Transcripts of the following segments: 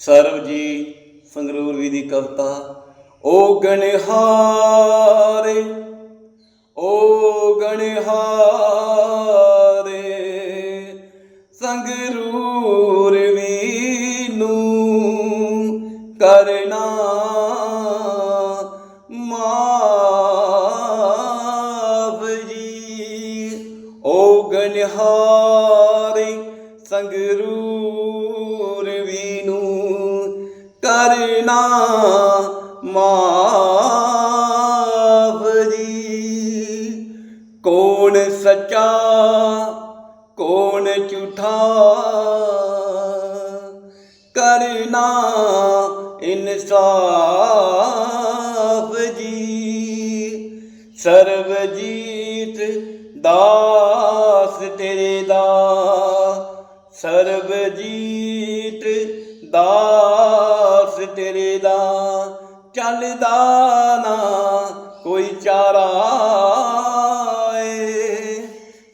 ਸਰਬਜੀਤ ਸੰਗਰੂਰ ਵੀ ਦੀ ਕਵਿਤਾ, ਓ ਗਣਹਾਰੇ ਓ ਗਣਹਾਰੇ, ਸੰਗਰੂਰ ਵੀ ਨੂੰ ਕਰਨਾ ਮਾਫ ਜੀ। ਓ ਗਨਹਾਰੀ ਸੰਗਰੂਰ ਕਰਨਾ। ਮਾਫ ਜੀ। ਕੌਣ ਸੱਚਾ, ਕੌਣ ਝੂਠਾ? ਕਰਨਾ ਇਨਸਾਫ ਜੀ। ਸਰਬਜੀਤ ਦਾਸ ਤੇਰੇ ਦਾ। ਸਰਬ ਜੀਤ ਦਾਸ ਤੇਰੇ ਦਾ ਚੱਲਦਾ ਨਾ ਕੋਈ ਚਾਰਾ ਏ।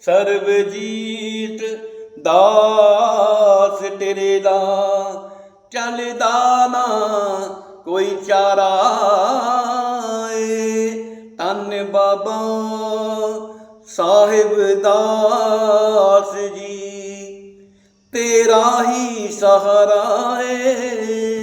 ਸਰਬਜੀਤ ਦਾਸ ਤੇਰੇ ਦਾ ਚੱਲਦਾ ਨਾ ਕੋਈ ਚਾਰਾ ਏ। ਧੰਨ ਬਾਬਾ ਸਾਹਿਬ ਦਾਸ ਜੀ, ਤੇਰਾ ਹੀ ਸਹਾਰਾ ਏ।